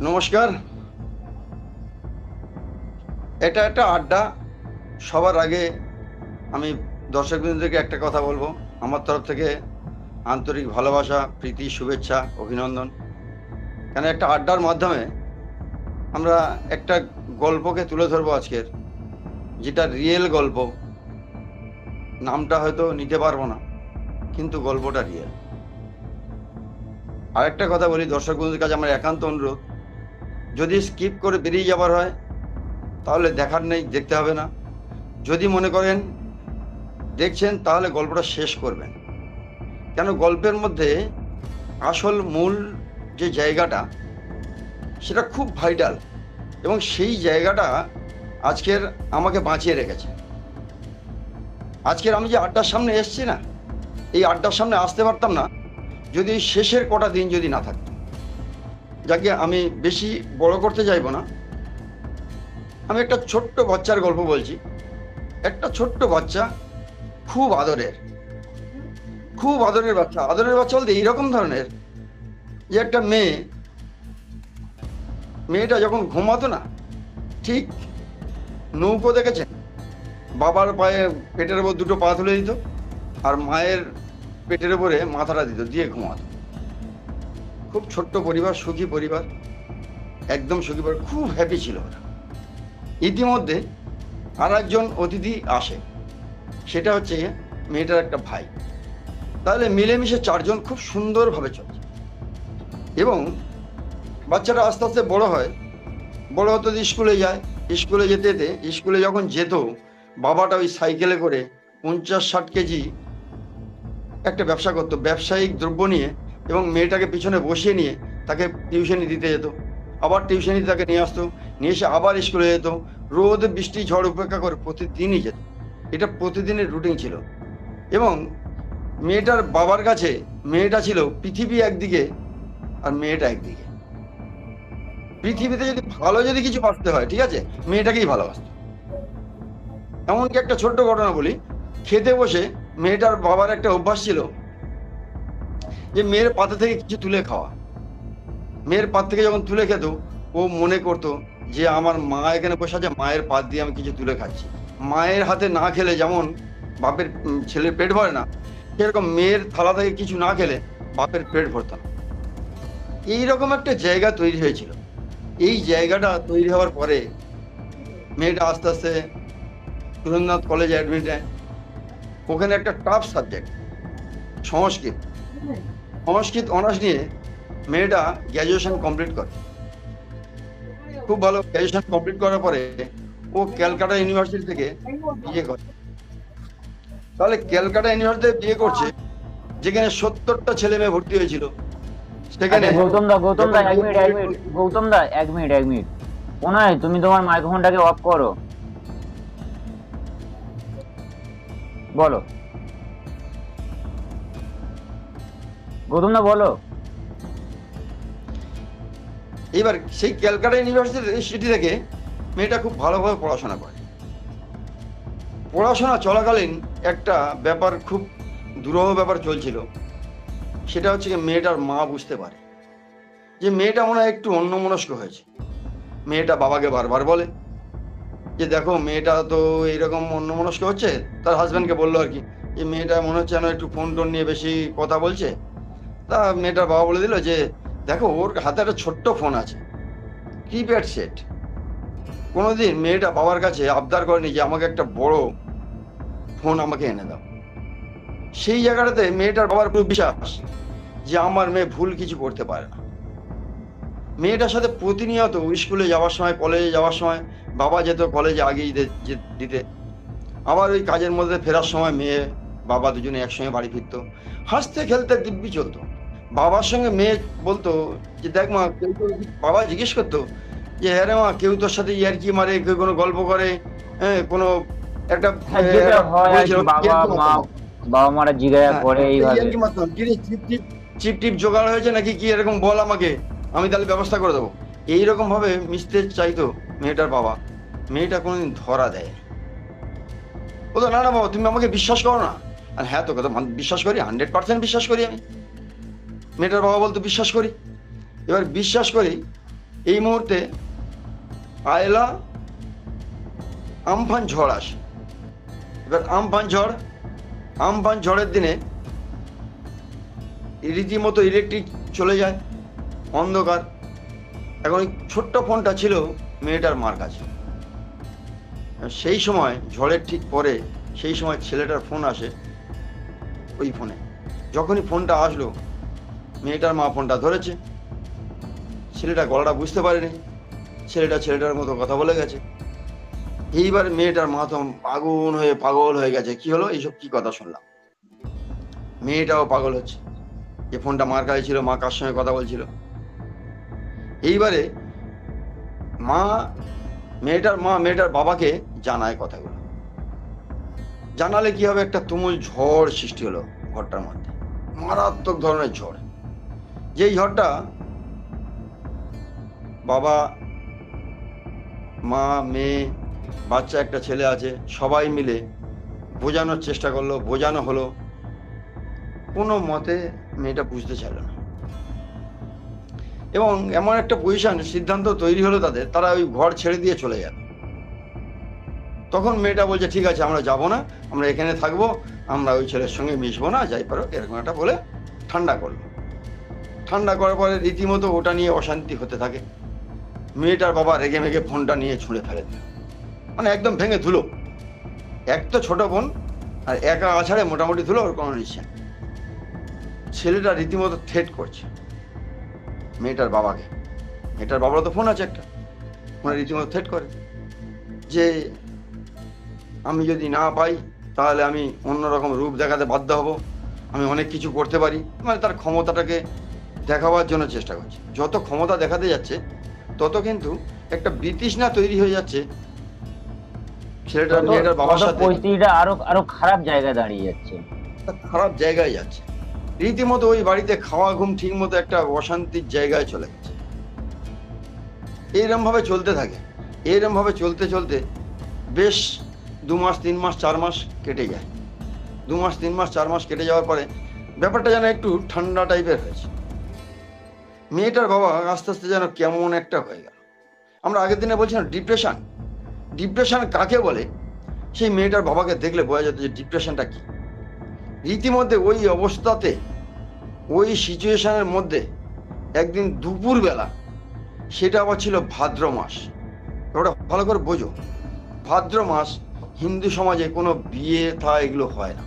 নমস্কার। এটা একটা আড্ডা। সবার আগে আমি দর্শকবৃন্দদেরকে একটা কথা বলব। আমার তরফ থেকে আন্তরিক ভালোবাসা, প্রীতি, শুভেচ্ছা, অভিনন্দন। কেন একটা আড্ডার মাধ্যমে আমরা একটা গল্পকে তুলে ধরবো আজকের। যেটা রিয়েল গল্প। নামটা হয়তো নিতে পারব না, কিন্তু গল্পটা রিয়েল আরেকটা কথা বলি দর্শক কাছে আমার একান্ত অনুরোধ। যদি স্কিপ করে বেরিয়ে যাবার হয়, তাহলে দেখার নেই, দেখতে হবে না। যদি মনে করেন, দেখছেন, তাহলে গল্পটা শেষ করবেন। কেন গল্পের মধ্যে আসল মূল যে জায়গাটা, সেটা খুব ভাইটাল এবং সেই জায়গাটা আজকের আমাকে বাঁচিয়ে রেখেছে। আজকের আমি যে আড্ডার সামনে এসছি না, এই আড্ডার সামনে আসতে পারতাম না, যদি শেষের কটা দিন যদি না থাকতো। যাকে আমি বেশি বড় করতে চাইব না। আমি একটা ছোট্ট বাচ্চার গল্প বলছি। একটা ছোট্ট বাচ্চা খুব আদরের। খুব আদরের বাচ্চা। আদরের বাচ্চা বলতে এইরকম ধরনের যে একটা মেয়ে, মেয়েটা যখন ঘুমাতো না, ঠিক নৌকো দেখেছেন বাবার পায়ে পেটের উপর দুটো পা তুলে দিত আর মায়ের পেটের উপরে মাথাটা দিত, দিয়ে ঘুমাতো। খুব ছোট্ট পরিবার, সুখী পরিবার, একদম সুখী পরিবার, খুব হ্যাপি ছিল ওরা। ইতিমধ্যে আর একজন অতিথি আসে, সেটা হচ্ছে মেয়েটার একটা ভাই। তাহলে মিলেমিশে চারজন খুব সুন্দরভাবে চলছে। এবং বাচ্চাটা আস্তে আস্তে বড় হয়, বড় হতে স্কুলে যায়, স্কুলে যেতে যেতে, স্কুলে যখন যেত, বাবাটা ওই সাইকেলে করে পঞ্চাশ ষাট কেজি একটা ব্যবসা করতো, ব্যবসায়িক দ্রব্য নিয়ে এবং মেয়েটাকে পিছনে বসিয়ে নিয়ে তাকে টিউশনি দিতে যেত। আবার টিউশনি তাকে নিয়ে আসতো, নিয়ে এসে আবার স্কুলে যেত। রোদ, বৃষ্টি, ঝড় উপেক্ষা করে প্রতিদিনই যেত। এটা প্রতিদিনের রুটিন ছিল। এবং মেয়েটার বাবার কাছে মেয়েটা ছিল পৃথিবী একদিকে আর মেয়েটা একদিকে। পৃথিবীতে যদি ভালো যদি কিছু বাঁচতে হয়, ঠিক আছে? মেয়েটাকেই ভালোবাসত। এমনকি একটা ছোট্ট ঘটনা বলি। খেতে বসে মেয়েটার বাবার একটা অভ্যাস ছিল যে মেয়ের পাতে থেকে কিছু তুলে খাওয়া। মেয়ের পাত থেকে যখন তুলে খেত, ও মনে করতো যে আমার মা এখানে বসে আছে, মায়ের পাত দিয়ে আমি কিছু তুলে খাচ্ছি। মায়ের হাতে না খেলে যেমন বাপের ছেলের পেট ভরে না, সেরকম মেয়ের থালা থেকে কিছু না খেলে বাপের পেট ভরত না। এইরকম একটা জায়গা তৈরি হয়েছিল। এই জায়গাটা তৈরি হওয়ার পরে মেয়েটা আস্তে আস্তে সুরেন্দ্রনাথ কলেজে অ্যাডমিট নেয় ওখানে একটা টাফ সাবজেক্ট সংস্কৃত। সংস্কৃত অনার্স নিয়ে মেয়েটা গ্র্যাজুয়েশন কমপ্লিট করে। খুব ভালো গ্র্যাজুয়েশন কমপ্লিট করার পরে ও ক্যালকাটা ইউনিভার্সিটি থেকে বিয়ে করে। তাহলে ক্যালকাটা ইউনিভার্সিটিতে বিয়ে করছে যেখানে সত্তরটা ছেলে মেয়ে ভর্তি হয়েছিল। সেখানে আচ্ছা, গৌতম দা গৌতম দা এক মিনিট এক মিনিট গৌতম দা এক মিনিট এক মিনিট। কোনায় তুমি তোমার মাইক্রোফোনটাকে অফ করো। বলো। গৌতম দা, বলো। এবার সেই ক্যালকাটা ইউনিভার্সিটি থেকে মেয়েটা খুব ভালোভাবে পড়াশোনা করে। পড়াশোনা চলাকালীন একটা ব্যাপার খুব দুরূহ ব্যাপার চলছিল। সেটা হচ্ছে মেয়েটার মা বুঝতে পারে। যে মেয়েটা মনে হয় একটু অন্যমনস্ক হয়েছে। মেয়েটা বাবাকে বারবার বলে যে দেখো, মেয়েটা তো এইরকম অন্যমনস্ক হচ্ছে। তার হাজব্যান্ডকে বলল আর কি, যে মেয়েটা মনে হচ্ছে যেন একটু ফোন টোন নিয়ে বেশি কথা বলছে। তা মেয়েটার বাবা বলে দিল যে, দেখো, ওর হাতে একটা ছোট্ট ফোন আছে। কিপ্যাড সেট কোনোদিন মেয়েটা বাবার কাছে আবদার করেনি যে, আমাকে একটা বড় ফোন আমাকে এনে দাও। সেই জায়গাটাতে মেয়েটার বাবার পুরো বিশ্বাস যে, আমার মেয়ে ভুল কিছু করতে পারে না। মেয়েটার সাথে প্রতিনিয়ত স্কুলে যাওয়ার সময় কলেজে যাওয়ার সময়, বাবা যেত কলেজে আগেই দিতে। আবার ওই কাজের মধ্যে ফেরার সময় মেয়ে, বাবা দুজনে একসঙ্গে বাড়ি ফিরতো। হাসতে খেলতে দিব্যি চলতো। বাবার সঙ্গে মেয়ে বলতো যে দেখ মা কেউ তো বাবা জিজ্ঞেস করতো যে হ্যাঁ রে মা কেউ তোর সাথে ইয়ার্কি মারে কেউ কোনো গল্প করে হ্যাঁ কোনো একটা হ্যাঁ, বাবা মারা জিজ্ঞাসা হ্যাঁ, করে চিপ টিপ চিপ টিপ জোগাড় হয়েছে নাকি? কি এরকম বল আমাকে? আমি তাহলে ব্যবস্থা করে দেবো। এইরকম ভাবে মিশতে চাইতো মেয়েটার বাবা। মেয়েটা কোনোদিন ধরা দেয় ও তো না না বাবা তুমি আমাকে বিশ্বাস করো না। আর হ্যাঁ তোকে তো বিশ্বাস করি হান্ড্রেড পার্সেন্ট বিশ্বাস করি আমি। মেয়েটার বাবা বলতো বিশ্বাস করি? এবার বিশ্বাস করি, এই মুহূর্তে আয়লা আমফান ঝড় আসে। এবার আমফান ঝড়, আমফান ঝড়ের দিনে রীতিমতো ইলেকট্রিক চলে যায়, অন্ধকার। এখন ওই ছোট্ট ফোনটা ছিল মেয়েটার মার কাছে। সেই সময়, ঝড়ের ঠিক পরে সেই সময় ছেলেটার ফোন আসে ওই ফোনে। যখনই ফোনটা আসলো মেয়েটার মা ফোনটা ধরেছে। ছেলেটা গলাটা বুঝতে পারেনি। ছেলেটা ছেলেটার মতো কথা বলে গেছে। এইবার মেয়েটার মা তো আগুন হয়ে পাগল হয়ে গেছে। কি হলো? এইসব কি কথা শুনলাম? মেয়েটাও পাগল হচ্ছে। যে ফোনটা মার কাছে ছিল, মা কার সঙ্গে কথা বলছিল? এইবারে মা, মেয়েটার মা, মেয়েটার বাবাকে জানায় কথাগুলো। জানালে কি হবে? একটা তুমুল ঝড় সৃষ্টি হলো ঘরটার মধ্যে। মারাত্মক ধরনের ঝড়। যেই ঝড়টা বাবা, মা, মেয়ে, বাচ্চা, একটা ছেলে আছে, সবাই মিলে বোঝানোর চেষ্টা করল, বোঝানো হলো। কোনো মতে মেয়েটা বুঝতে চাইল না। এবং এমন একটা পজিশন সিদ্ধান্ত তৈরি হলো তাদের, তারা ওই ঘর ছেড়ে দিয়ে চলে যাবে তখন মেয়েটা বলছে, ঠিক আছে, আমরা যাব না, আমরা এখানে থাকব, আমরা ওই ছেলের সঙ্গে মিশবো না, যাই পারো, এরকম একটা বলে ঠান্ডা করল। ঠান্ডা করার পরে রীতিমতো ওটা নিয়ে অশান্তি হতে থাকে। মেয়েটার বাবা রেগে মেগে ফোনটা নিয়ে ছুঁড়ে ফেলে মানে একদম ভেঙে ধুলো। এক তো ছোট বোন আর একা আছাড়ে মোটামুটি ধুলো ওর কোনো নিচ্ছে ছেলেটা রীতিমতো থ্রেট করছে মেয়েটার বাবাকে। মেয়েটার বাবার তো ফোন আছে একটা। ফোনে রীতিমতো থ্রেট করে যে, আমি যদি না পাই, তাহলে আমি অন্যরকম রূপ দেখাতে বাধ্য হব। আমি অনেক কিছু করতে পারি। মানে তার ক্ষমতাটাকে দেখাবার জন্য চেষ্টা করছে। যত ক্ষমতা দেখাতে যাচ্ছে তত কিন্তু একটা বিতৃষ্ণা তৈরি হয়ে যাচ্ছে ছেলেটার মেয়েটার বাবার সাথে। পরিস্থিতিটা আরও আরও খারাপ জায়গায় দাঁড়িয়ে যাচ্ছে। খারাপ জায়গায় যাচ্ছে। রীতিমতো ওই বাড়িতে খাওয়া ঘুম ঠিক মতো একটা অশান্তির জায়গায় চলে গেছে। এইরকম ভাবে চলতে থাকে। এইরকম ভাবে চলতে চলতে বেশ দু মাস তিন মাস চার মাস কেটে যায়। দু মাস তিন মাস চার মাস কেটে যাওয়ার পরে ব্যাপারটা যেন একটু ঠান্ডা টাইপের হয়েছে। মেয়েটার বাবা আস্তে আস্তে যেন কেমন একটা হয়ে গেল। আমরা আগের দিনে বলছিলাম ডিপ্রেশন ডিপ্রেশন কাকে বলে? সেই মেয়েটার বাবাকে দেখলে বোঝা যেত যে ডিপ্রেশনটা কি। রীতিমধ্যে ওই অবস্থাতে, ওই সিচুয়েশনের মধ্যে একদিন দুপুরবেলা, সেটা আবার ছিল ভাদ্র মাস। ওটা ভালো করে বোঝো। ভাদ্র মাস হিন্দু সমাজে কোনো বিয়ে থা এগুলো হয় না।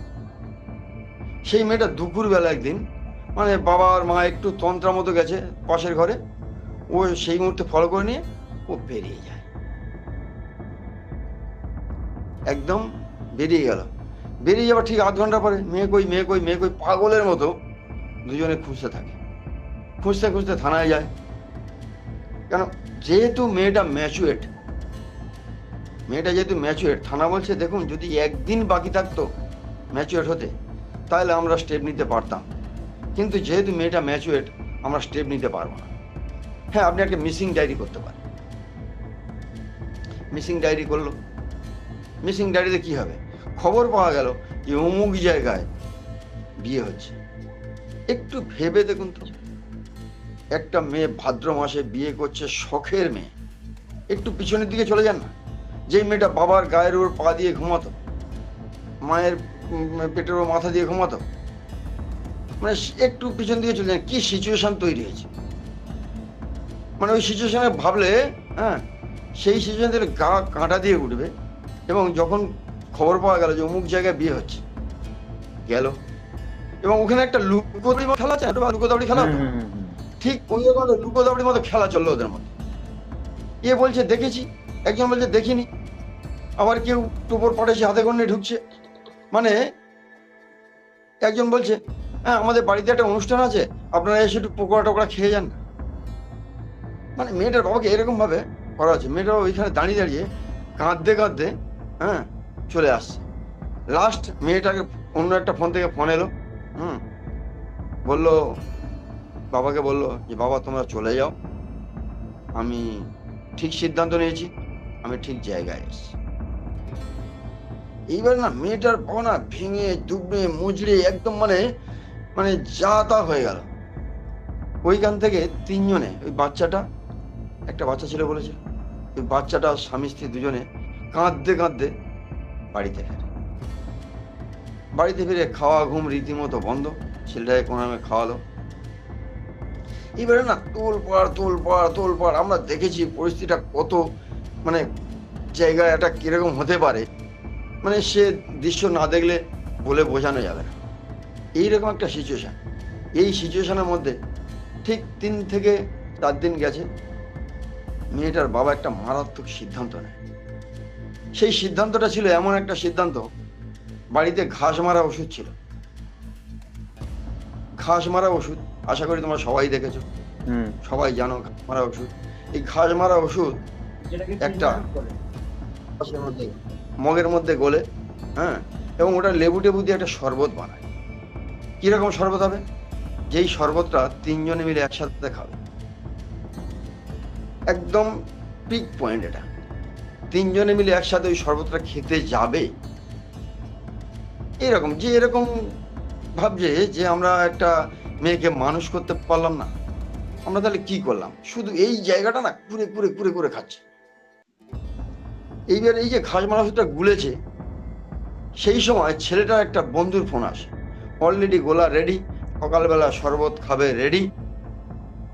সেই মেয়েটা দুপুরবেলা একদিন মানে বাবা আর মা একটু তন্ত্রা মতো গেছে পাশের ঘরে। ও সেই মুহূর্তে ফলো করে নিয়ে ও বেরিয়ে যায়। একদম বেরিয়ে গেল। বেরিয়ে যাবার ঠিক আধ ঘণ্টা পরে মেয়ে কই মেয়ে কই মেয়ে কই, পাগলের মতো দুজনে খুঁজতে থাকে। খুঁজতে খুঁজতে থানায় যায়। কেন? যেহেতু মেয়েটা ম্যাচুয়েট মেয়েটা যেহেতু ম্যাচুয়েট থানা বলছে, দেখুন, যদি একদিন বাকি থাকতো ম্যাচুয়েট হতে, তাহলে আমরা স্টেপ নিতে পারতাম। কিন্তু যেহেতু মেয়েটা ম্যাচুয়েট, আমরা স্টেপ নিতে পারব না। হ্যাঁ আপনি একটা মিসিং ডায়েরি করতে পারেন। মিসিং ডায়েরি করল। মিসিং ডায়েরিতে কি হবে? খবর পাওয়া গেল যে অমুক জায়গায় বিয়ে হচ্ছে। একটু ভেবে দেখুন তো। একটা মেয়ে ভাদ্র মাসে বিয়ে করছে, শখের মেয়ে। একটু পিছনের দিকে চলে যান না। যেই মেয়েটা বাবার গায়ের ওর পা দিয়ে ঘুমাতো, মায়ের পেটের ওর মাথা দিয়ে ঘুমাতো মানে একটু পিছন দিকে চলে কি সিচুয়েশন তৈরি হয়েছে? মানে ওই সিচুয়েশনে ভাবলে হ্যাঁ সেই সিচুয়েশন থেকে গা কাঁটা দিয়ে উঠবে এবং যখন খবর পাওয়া গেল যে অমুক জায়গায় বিয়ে হচ্ছে গেল। এবং ওখানে একটা লুকোদাবড়ি খেলা আছে লুকোদাবড়ি খেলা। ঠিক ওই রকম লুকোদাবড়ির মতো খেলা চলল ওদের মধ্যে। এ বলছে দেখেছি। একজন বলছে দেখিনি। আবার কেউ টুপর পাঠাচ্ছে হাতে নিয়ে ঢুকছে। মানে একজন বলছে হ্যাঁ আমাদের বাড়িতে একটা অনুষ্ঠান আছে। আপনারা এসে একটু পকোড়া টোকরা খেয়ে যান। মানে মেয়েটার বাবাকে এরকম ভাবে করা হচ্ছে। মেয়েটা ওইখানে দাঁড়িয়ে দাঁড়িয়ে কাঁদতে কাঁদতে হ্যাঁ চলে আসছে। লাস্ট মেয়েটাকে অন্য একটা ফোন থেকে ফোন এলো, হুম, বলল, বাবাকে বলল যে, বাবা, তোমরা চলে যাও। আমি ঠিক সিদ্ধান্ত নিয়েছি, আমি ঠিক জায়গায় এসেছি। এইবার না, মেয়েটার বাবা না ভেঙে, দুবড়ে, মুচড়ে, একদম মানে মানে যা তা হয়ে গেল। ওইখান থেকে তিনজনে, ওই বাচ্চাটা, একটা বাচ্চা ছিল বলেছে, ওই বাচ্চাটা স্বামী স্ত্রী দুজনে কাঁদতে কাঁদতে বাড়িতে ফেরে। বাড়িতে ফিরে খাওয়া ঘুম রীতিমতো বন্ধ, ছেলেটাকে কোনো রকমে খাওয়ালো। এবারে না, তোল পাড় তোল পাড় তোল পাড়, আমরা দেখেছি পরিস্থিতিটা কত মানে জায়গায় একটা কীরকম হতে পারে। মানে সে দৃশ্য না দেখলে বলে বোঝানো যাবে না। এইরকম একটা সিচুয়েশান এই সিচুয়েশানের মধ্যে ঠিক তিন থেকে চার দিন গেছে মেয়েটার বাবা একটা মারাত্মক সিদ্ধান্ত নেয়। সেই সিদ্ধান্তটা ছিল এমন একটা সিদ্ধান্ত বাড়িতে ঘাস মারা ওষুধ ছিল। ঘাস মারা ওষুধ আশা করি তোমরা সবাই দেখেছ। হুম। সবাই জানো ঘাস মারা ওষুধ। এই ঘাস মারা ওষুধ একটা ঘাসের মধ্যে মগের মধ্যে গলে হ্যাঁ এবং ওটা লেবু টেবু দিয়ে একটা শরবত বানায়। কীরকম শরবত হবে? যেই শরবতটা তিনজনে মিলে একসাথে খাবে একদম পিক পয়েন্ট এটা। তিনজনে মিলে একসাথে ওই শরবতটা খেতে যাবে? এরকম, যে এরকম ভাবছে যে আমরা একটা মেয়েকে মানুষ করতে পারলাম না, আমরা তাহলে কি করলাম? শুধু এই জায়গাটা না কুরে কুরে কুরে করে খাচ্ছে। এইবার এই যে ঘাস মাংসটা গুলেছে, সেই সময় ছেলেটার একটা বন্ধুর ফোন আসে। অলরেডি গোলা রেডি সকালবেলা শরবত খাবে রেডি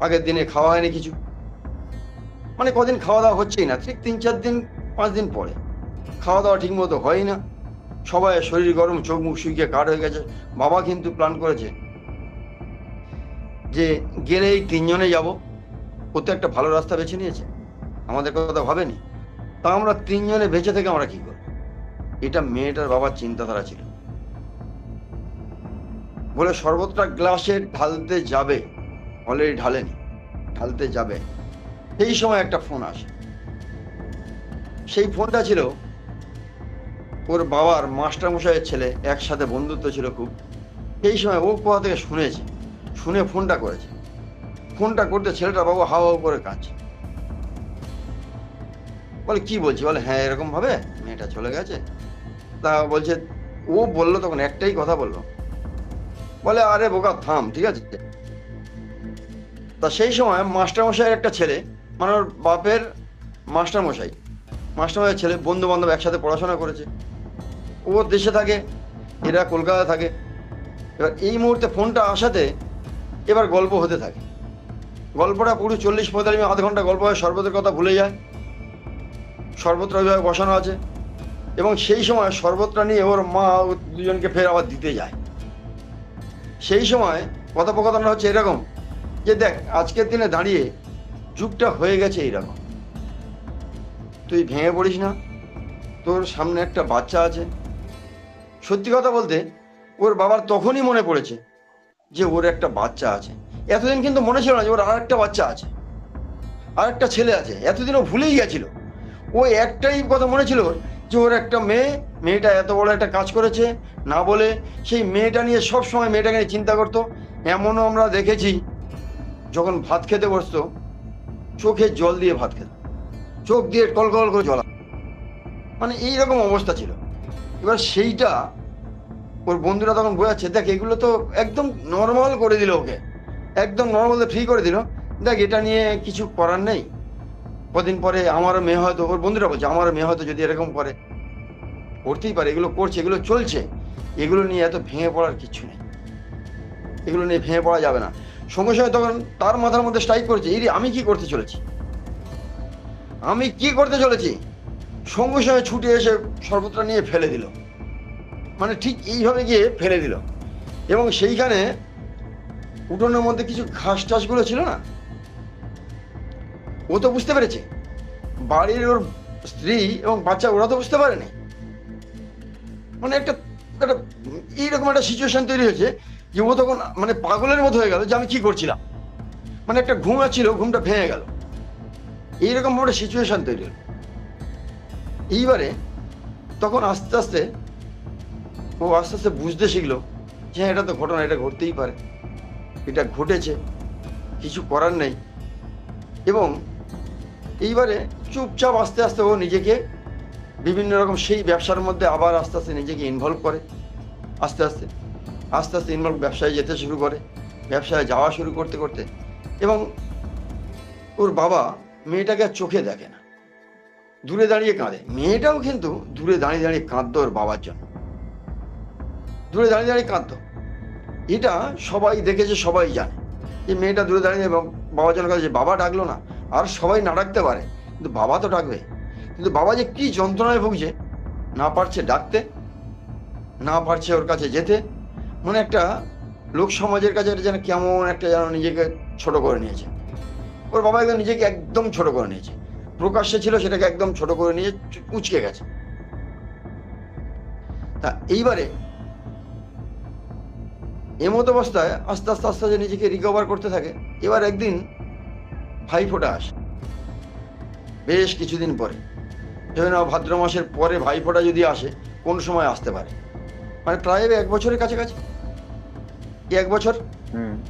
আগের দিনে খাওয়া হয়নি কিছু। মানে কদিন খাওয়া দাওয়া হচ্ছেই না, ঠিক তিন চার দিন, পাঁচ দিন পরে। খাওয়া দাওয়া ঠিক মতো হয় না। সবাই শরীর গরম, চোখ মুখ শুকিয়ে কাঠ হয়ে গেছে। বাবা কিন্তু প্ল্যান করেছে যে গেলে এই তিনজনে যাব। ও তো একটা ভালো রাস্তা বেছে নিয়েছে। আমাদের কথা ভাবেনি। তা আমরা তিনজনে বেঁচে থেকে আমরা কি করব? এটা মেয়েটার বাবার চিন্তাধারা ছিল। বলে শরবতটা গ্লাসে ঢালতে যাবে। অলরেডি ঢালেনি, ঢালতে যাবে। সেই সময় একটা ফোন আসে। সেই ফোনটা ছিল ওর বাবার মাস্টারমশাইয়ের ছেলে, একসাথে বন্ধুত্ব ছিল খুব। সেই সময় ও কোথা থেকে শুনেছে, শুনে ফোনটা করেছে। ফোনটা করতে ছেলেটা বাবু হাওয়া হাওয়া করে কাঁদছে। বলে, কি বলছি? বলে হ্যাঁ এরকম ভাবে মেয়েটা চলে গেছে। তা বলছে, ও বলল, তখন একটাই কথা বলল বলে, আরে বোকা, থাম, ঠিক আছে? তা সেই সময় মাস্টারমশাইয়ের একটা ছেলে মানে ওর বাপের মাস্টারমশাই, মাস্টারমশাইয়ের ছেলে বন্ধু বান্ধব একসাথে পড়াশোনা করেছে। ও দেশে থাকে, এরা কলকাতায় থাকে। এবার এই মুহূর্তে ফোনটা আসাতে এবার গল্প হতে থাকে। গল্পটা পুরো চল্লিশ পঁয়তাল্লিশ আধ ঘণ্টা গল্প হয়, শরবতের কথা ভুলে যায়। শরবতটা ওইভাবে বসানো আছে। এবং সেই সময় শরবতটা নিয়ে ওর মা ও দুজনকে ফের আবার দিতে যায়। সেই সময় কথোপকথনটা হচ্ছে এরকম যে দেখ আজকের দিনে দাঁড়িয়ে যুগটা হয়ে গেছে এইরকম। তুই ভেঙে পড়িস না। তোর সামনে একটা বাচ্চা আছে। সত্যি কথা বলতে ওর বাবার তখনই মনে পড়েছে যে ওর একটা বাচ্চা আছে। এতদিন কিন্তু মনে ছিল না যে ওর আর একটা বাচ্চা আছে আর একটা ছেলে আছে। এতদিন ও ভুলেই গেছিল। ও একটাই কথা মনে ছিল ওর, যে ওর একটা মেয়ে, মেয়েটা এত বড় একটা কাজ করেছে, না বলে সেই মেয়েটা নিয়ে সব সময় মেয়েটাকে নিয়ে চিন্তা করতো। এমনও আমরা দেখেছি, যখন ভাত খেতে বসতো, চোখে জল দিয়ে ভাত খেত। চোখ দিয়ে কলকল করে জল। মানে এইরকম অবস্থা ছিল। এবার সেইটা ওর বন্ধুরা তখন বোঝাচ্ছে, দেখ, এগুলো তো একদম নর্মাল করে দিল ওকে। একদম নর্মাল ফ্রি করে দিল। দেখ, এটা নিয়ে কিছু করার নেই। কদিন পরে আমারও মেয়ে হয়তো, ওর বন্ধুরা বলছে আমারও মেয়ে হয়তো যদি এরকম করে, করতেই পারে, এগুলো করছে, এগুলো চলছে, এগুলো নিয়ে এত ভেঙে পড়ার কিছু নেই। এগুলো নিয়ে ভেঙে পড়া যাবে না। সঙ্গে সঙ্গে তখন তার মাথার মধ্যে স্ট্রাইক করেছে এই আমি কি করতে চলেছি? আমি কি করতে চলেছি? সঙ্গে সঙ্গে ছুটে এসে শরবতটা নিয়ে ফেলে দিল। মানে ঠিক এইভাবে গিয়ে ফেলে দিল। এবং সেইখানে উঠোনের মধ্যে কিছু ঘাস টাসগুলো ছিল না? ও তো বুঝতে পেরেছে। বাড়ির ওর স্ত্রী এবং বাচ্চা ওরা তো বুঝতে পারেনি। মানে একটা একটা এইরকম একটা সিচুয়েশন তৈরি হয়েছে যে ও তখন মানে পাগলের মতো হয়ে গেল যে আমি কি করছিলাম। মানে একটা ঘুম ছিল ঘুমটা ভেঙে গেল। এইরকম একটা সিচুয়েশন তৈরি হলো। এইবারে তখন আস্তে আস্তে ও আস্তে আস্তে বুঝতে শিখলো যে হ্যাঁ এটা তো ঘটনা, এটা ঘটতেই পারে। এটা ঘটেছে, কিছু করার নেই। এবং এইবারে চুপচাপ আস্তে আস্তে ও নিজেকে বিভিন্ন রকম সেই ব্যবসার মধ্যে আবার আস্তে আস্তে নিজেকে ইনভলভ করে। আস্তে আস্তে আস্তে আস্তে ইনভলভ ব্যবসায় যেতে শুরু করে, ব্যবসায় যাওয়া শুরু করতে করতে। এবং ওর বাবা মেয়েটাকে চোখে দেখে না। দূরে দাঁড়িয়ে কাঁদে। মেয়েটাও কিন্তু দূরে দাঁড়িয়ে দাঁড়িয়ে কাঁদতো ওর বাবার জন্য। দূরে দাঁড়িয়ে দাঁড়িয়ে কাঁদতো। এটা সবাই দেখেছে, সবাই জানে। যে মেয়েটা দূরে দাঁড়িয়ে বাবার জন্য কাছে বাবা ডাকলো না আর সবাই না ডাকতে পারে, কিন্তু বাবা তো ডাকবে। কিন্তু বাবা যে কি যন্ত্রণায় ভুগছে, না পারছে ডাকতে, না পারছে ওর কাছে যেতে মানে একটা লোক সমাজের কাছে যেন কেমন একটা যেন নিজেকে ছোট করে নিয়েছে। ওর বাবা একদম নিজেকে একদম ছোট করে নিয়েছে। প্রকাশ্যে ছিল, সেটাকে একদম ছোট করে নিয়ে কুঁচকে গেছে। তা এইবারে এমত অবস্থায় আস্তে আস্তে আস্তে নিজেকে রিকভার করতে থাকে, এবার একদিন ভাইফোঁটা আসে। বেশ কিছুদিন পরে। ধরে নাও ভাদ্র মাসের পরে ভাইফোঁটা যদি আসে কোন সময় আসতে পারে? মানে প্রায় এক বছরের কাছাকাছি। এক বছর?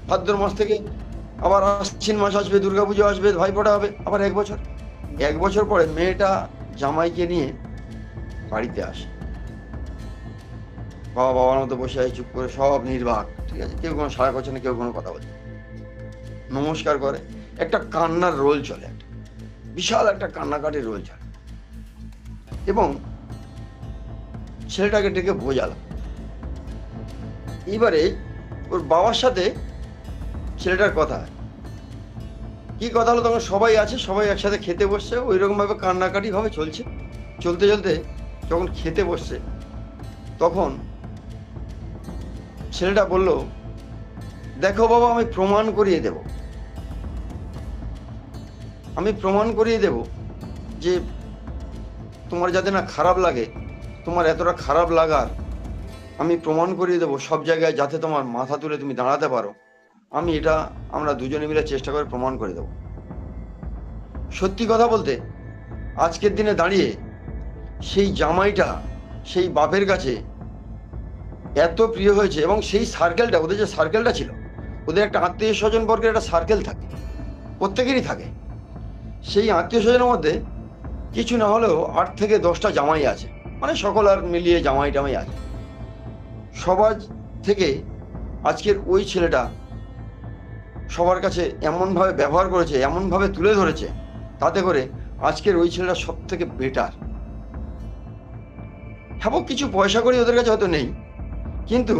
ভাদ্র মাস থেকে আবার আশ্বিন মাস আসবে দুর্গাপুজো আসবে ভাইফোঁটা হবে আবার এক বছর। এক বছর পরে মেয়েটা জামাইকে নিয়ে বাড়িতে আসে। বাবা বাবার মতো বসে আছে চুপ করে সব নির্বাক ঠিক আছে? কেউ কোনো সারা করছে না কেউ কোনো কথা বলছে নমস্কার করে। একটা কান্নার রোল চলে। একটা বিশাল একটা কান্নাকাটির রোল চলে। এবং ছেলেটাকে ডেকে বোঝালাম এবারে ওর বাবার সাথে ছেলেটার কথা। কি কথা হলো? তখন সবাই আছে, সবাই একসাথে খেতে বসছে। ওই রকম ভাবে কান্নাকাটি ভাবে চলছে। চলতে চলতে যখন খেতে বসছে, তখন ছেলেটা বলল, দেখো বাবা, আমি প্রমাণ করিয়ে দেব। আমি প্রমাণ করিয়ে দেব যে তোমার যাতে না খারাপ লাগে, তোমার এতটা খারাপ লাগার, আমি প্রমাণ করিয়ে দেবো সব জায়গায় যাতে তোমার মাথা তুলে তুমি দাঁড়াতে পারো। আমি এটা আমরা দুজনে মিলে চেষ্টা করে প্রমাণ করে দেবো। সত্যি কথা বলতে, আজকের দিনে দাঁড়িয়ে সেই জামাইটা, সেই বাপের কাছে এত প্রিয় হয়েছে এবং সেই সার্কেলটা ওদের যে সার্কেলটা ছিল, ওদের একটা আত্মীয় স্বজন বর্গের একটা সার্কেল থাকে, প্রত্যেকেরই থাকে। সেই আত্মীয় স্বজনের মধ্যে কিছু না হলেও আট থেকে দশটা জামাই আছে। মানে সকল আর মিলিয়ে জামাই টামাই আছে। সবার থেকে আজকের ওই ছেলেটা সবার কাছে এমনভাবে ব্যবহার করেছে, এমনভাবে তুলে ধরেছে, তাতে করে আজকের ওই ছেলেটা সব থেকে বেটার হ্যাঁ কিছু পয়সা করি ওদের কাছে হয়তো নেই, কিন্তু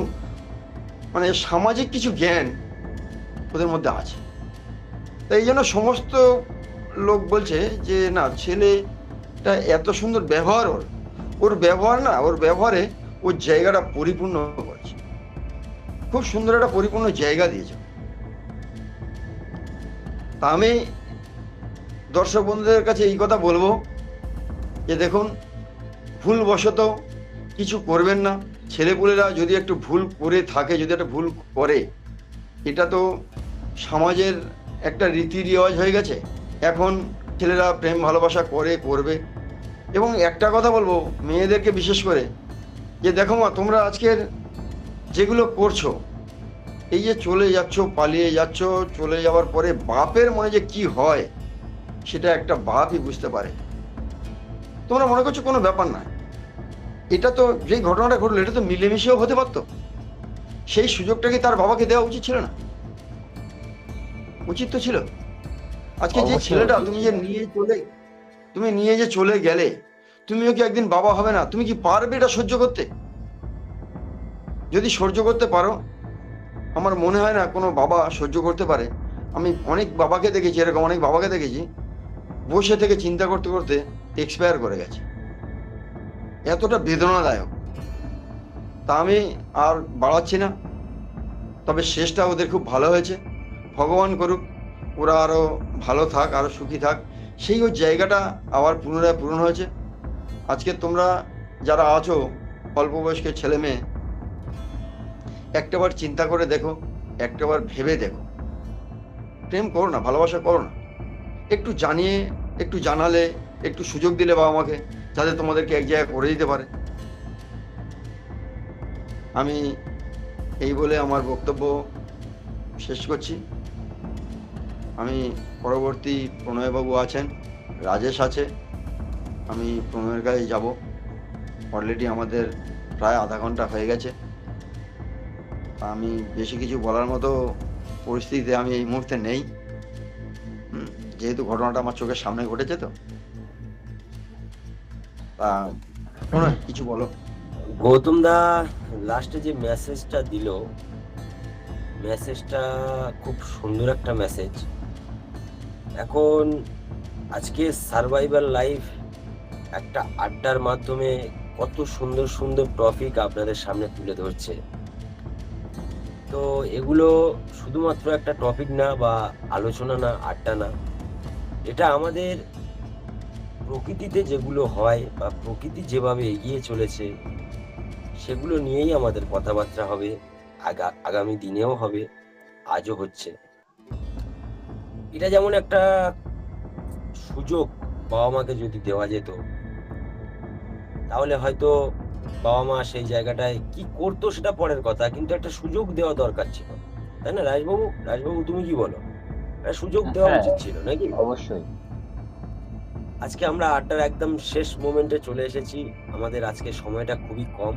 মানে সামাজিক কিছু জ্ঞান ওদের মধ্যে আছে। তাই এই জন্য সমস্ত লোক বলছে যে, না, ছেলেটা এত সুন্দর ব্যবহার ওর। ওর ব্যবহার না, ওর ব্যবহারে ওর জায়গাটা পরিপূর্ণ করেছে। খুব সুন্দর একটা পরিপূর্ণ জায়গা দিয়েছে। তা আমি দর্শক বন্ধুদের কাছে এই কথা বলব যে, দেখুন, ভুলবশত কিছু করবেন না। ছেলেপুলেরা যদি একটু ভুল করে থাকে, যদি একটা ভুল করে, এটা তো সমাজের একটা রীতি রেওয়াজ হয়ে গেছে। এখন ছেলেরা প্রেম, ভালোবাসা করে, করবে। এবং একটা কথা বলব, মেয়েদেরকে বিশেষ করে, যে দেখো মা, তোমরা আজকের যেগুলো করছ, এই যে চলে যাচ্ছ, পালিয়ে যাচ্ছ, চলে যাওয়ার পরে বাপের মনে যে কি হয়, সেটা একটা বাপই বুঝতে পারে। তোমরা মনে করছ কোনো ব্যাপার না এটা তো যে ঘটনাটা ঘটলো, এটা তো মিলেমিশেও হতে পারতো। সেই সুযোগটা কি তার বাবাকে দেওয়া উচিত ছিল না? উচিত তো ছিল। আজকে যে ছেলেটা তুমি যে নিয়ে চলে তুমি নিয়ে যে চলে গেলে তুমিও কি একদিন বাবা হবে না? তুমি কি পারবে এটা সহ্য করতে? যদি সহ্য করতে পারো আমার মনে হয় না কোনো বাবা সহ্য করতে পারে। আমি অনেক বাবাকে দেখেছি এরকম অনেক বাবাকে দেখেছি বসে থেকে চিন্তা করতে করতে এক্সপায়ার করে গেছে। এতটা বেদনাদায়ক। তা আমি আর বাড়াচ্ছি না। তবে শেষটা ওদের খুব ভালো হয়েছে। ভগবান করুক। ওরা আরও ভালো থাক আরও সুখী থাক। সেই ওই জায়গাটা আবার পুনরায় পূরণ হয়েছে। আজকে তোমরা যারা আছো অল্প বয়স্কের ছেলে মেয়ে, একটাবার চিন্তা করে দেখো, একটাবার ভেবে দেখো। প্রেম করো না, ভালোবাসা করো না। একটু জানিয়ে, একটু জানালে, একটু সুযোগ দিলে বাবা মাকে, যাতে তোমাদেরকে এক জায়গায় করে দিতে পারে। আমি এই বলে আমার বক্তব্য শেষ করছি। আমি পরবর্তী প্রণয়বাবু আছেন, রাজেশ আছে, আমি প্রণয়ের কাছে যাব। অলরেডি আমাদের প্রায় আধা ঘণ্টা হয়ে গেছে। আমি বেশি কিছু বলার মতো পরিস্থিতিতে আমি এই মুহূর্তে নেই। যেহেতু ঘটনাটা আমার চোখের সামনে ঘটেছে তো। কিছু বলো। গৌতম দা লাস্টে যে মেসেজটা দিল মেসেজটা খুব সুন্দর একটা মেসেজ এখন আজকে সার্ভাইভাল লাইফ একটা আড্ডার মাধ্যমে কত সুন্দর সুন্দর টপিক আপনাদের সামনে তুলে ধরছে। তো এগুলো শুধুমাত্র একটা টপিক না বা আলোচনা না, আড্ডা না। এটা আমাদের প্রকৃতিতে যেগুলো হয় বা প্রকৃতি যেভাবে এগিয়ে চলেছে, সেগুলো নিয়েই আমাদের কথাবার্তা হবে, আগা- আগামী দিনেও হবে, আজও হচ্ছে। এটা যেমন একটা সুযোগ বাবা মাকে যদি দেওয়া যেত তাহলে হয়তো বাবা মা সেই জায়গাটায় কি করতো সেটা পরের কথা কিন্তু একটা সুযোগ দেওয়া দরকার ছিল। তাই না রাজবাবু? রাজবাবু তুমি কি বলো? একটা সুযোগ দেওয়া হ্যাঁ। উচিত ছিল নাকি? অবশ্যই। আজকে আমরা আড্ডার একদম শেষ মোমেন্টে চলে এসেছি। আমাদের আজকে সময়টা খুবই কম।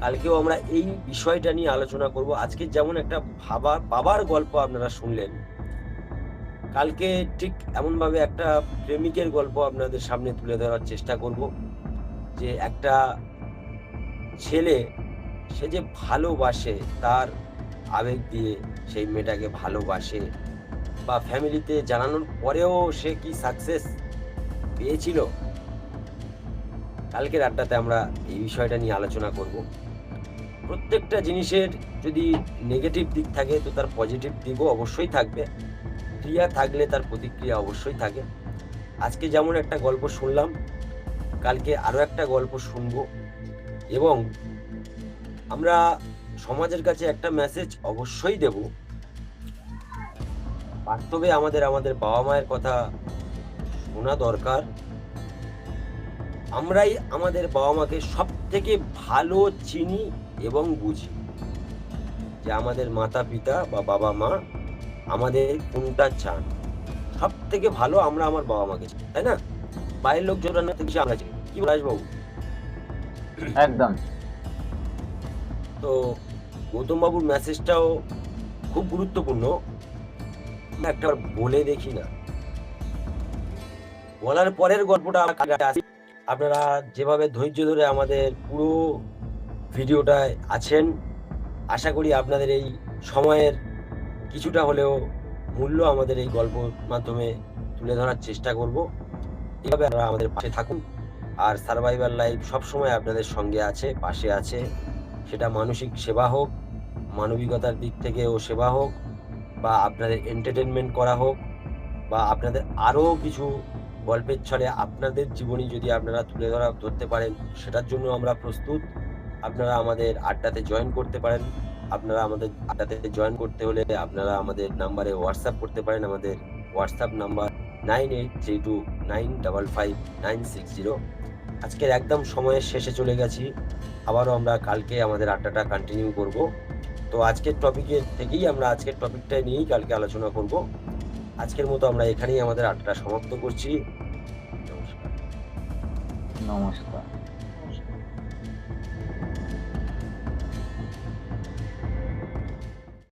কালকেও আমরা এই বিষয়টা নিয়ে আলোচনা করব। আজকে যেমন একটা ভাবা বাবার গল্প আপনারা শুনলেন কালকে ঠিক এমনভাবে একটা প্রেমিকের গল্প আপনাদের সামনে তুলে ধরার চেষ্টা করব যে একটা ছেলে, সে যে ভালোবাসে তার আবেগ দিয়ে সেই মেয়েটাকে ভালোবাসে বা ফ্যামিলিতে জানানোর পরেও সে কি সাকসেস পেয়েছিল? কালকের আড্ডাতে আমরা এই বিষয়টা নিয়ে আলোচনা করব। প্রত্যেকটা জিনিসের যদি নেগেটিভ দিক থাকে তো তার পজিটিভ দিকও অবশ্যই থাকবে। ক্রিয়া থাকলে তার প্রতিক্রিয়া অবশ্যই থাকে। আজকে যেমন একটা গল্প শুনলাম, কালকে আরও একটা গল্প শুনব এবং আমরা সমাজের কাছে একটা মেসেজ অবশ্যই দেব। বাস্তবে আমাদের আমাদের বাবা মায়ের কথা শোনা দরকার। আমরাই আমাদের বাবা মাকে সব থেকে ভালো চিনি এবং বুঝি যে আমাদের মাতা পিতা বা বাবা মা আমাদের কোনটা চান? সব থেকে ভালো আমরা আমার বাবা মাকে চিনি তাই না? বাইরের লোক যেটা না থেকে আমরা চিনি কি বলাস বাবু একদম। তো গৌতম বাবুর মেসেজটাও খুব গুরুত্বপূর্ণ। একটা বলে দেখি না। বলার পরের গল্পটা আপনারা যেভাবে ধৈর্য ধরে আমাদের পুরো ভিডিওটায় আছেন আশা করি আপনাদের এই সময়ের কিছুটা হলেও মূল্য আমাদের এই গল্পর মাধ্যমে তুলে ধরার চেষ্টা করব। এইভাবে আপনারা আমাদের পাশে থাকুন। আর সার্ভাইভাল লাইফ সবসময় আপনাদের সঙ্গে আছে, পাশে আছে। সেটা মানসিক সেবা হোক, মানবিকতার দিক থেকেও সেবা হোক, বা আপনাদের এন্টারটেনমেন্ট করা হোক, বা আপনাদের আরও কিছু গল্পের ছলে আপনাদের জীবনী যদি আপনারা তুলে ধরা, ধরতে পারেন, সেটার জন্য আমরা প্রস্তুত। আপনারা আমাদের আড্ডাতে জয়েন করতে পারেন। আপনারা আমাদের আড্ডাতে জয়েন করতে হলে আপনারা আমাদের নাম্বারে হোয়াটসঅ্যাপ করতে পারেন। আমাদের WhatsApp number nine eight three two nine double five nine six zero আজকের একদম সময়ের শেষে চলে গেছি। আবারও আমরা কালকে আমাদের আড্ডাটা কন্টিনিউ করব। তো আজকের টপিকের থেকেই আমরা আজকের টপিকটা নিয়েই কালকে আলোচনা করব। আজকের মতো আমরা এখানেই আমাদের আড্ডাটা সমাপ্ত করছি। নমস্কার। নমস্কার।